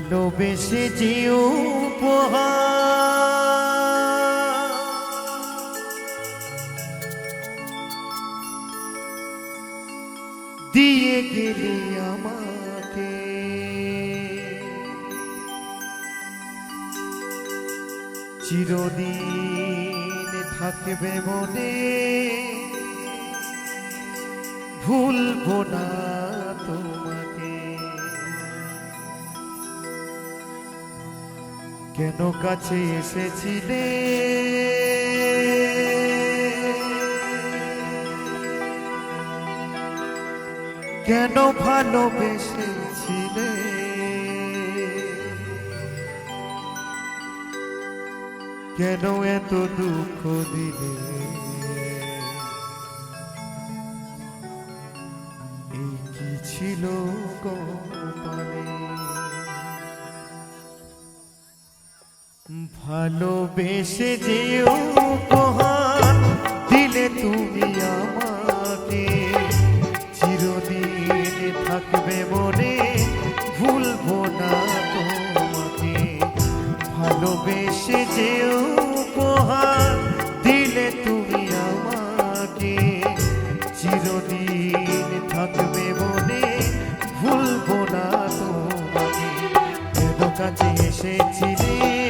ভালোবেসে উপহার। দিয়ে গেলে আমাকে। চিরদিন থাকবে মনে। ভুলবো না তোমাকে কেন কাছে এসেছিলে? কেন ভালোবেসেছিলে? কেন এত দুঃখ দিলে? এই কি ছিল কপালে? ভালোবেসে যে উপহার দিলে তুমি আমাকে চিরদিন থাকবে মনে, ভুলবো না তোমাকে। ভালোবেসে যে উপহার দিলে তুমি আমাকে চিরদিন থাকবে মনে, ভুলবো না তোমাকে। কাছে এসেছিলে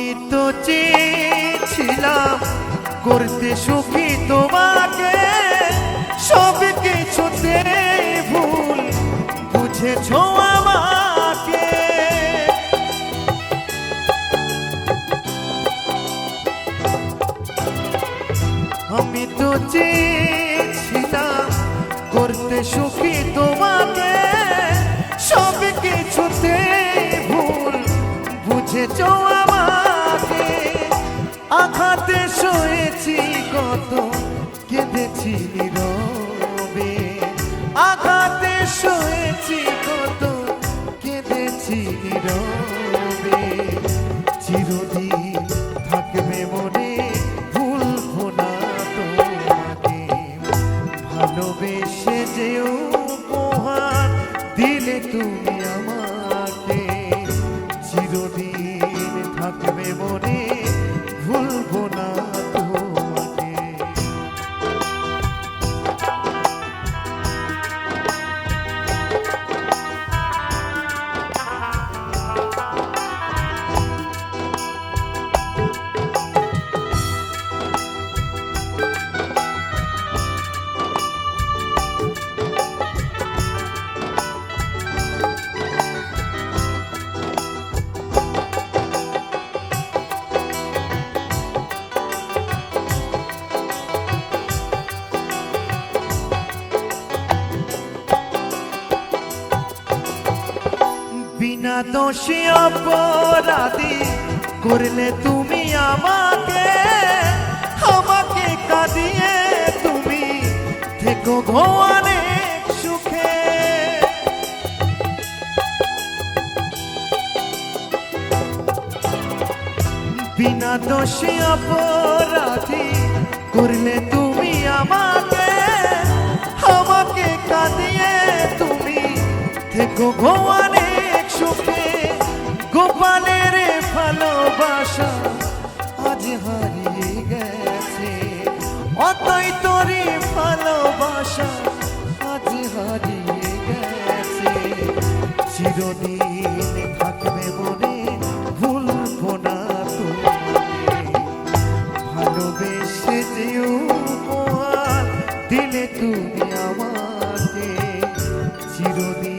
আমি তো চেয়েছিলাম করতে সুখী তোমাকে। সব কিছুতে ভুল বুঝেছ আমাকে। আমি তো চেয়েছিলাম করতে সুখী তোমাকে। সব কিছুতে ভুল বুঝেছ আমাকে। কত কেঁদেছি নীরবে আঘাতে সয়েছি কত কেঁদেছি নীরবে চিরদিন থাকবে মনে ভুলবো না তোমাকে। ভালোবেসে যে উপহার দিলে তুমি দোষী অপরাধী করলে তুমি আমাকে আমাকে কাঁদিয়ে তুমি থেকো ঘোয়ানে সুখে। বিনা দোষী অপরাধী করলে তুমি আমাকে আমাকে কাঁদিয়ে তুমি থেকো সুখে গোপালের ভালোবাসা আজ হারিয়ে গেছে। অতই তোরে ভালোবাসা আজ হারিয়ে গেছে। চিরদিন থাকবে মনে ভুলবো না ভালোবেসে দিলে তুমি আমাকে। চিরদিন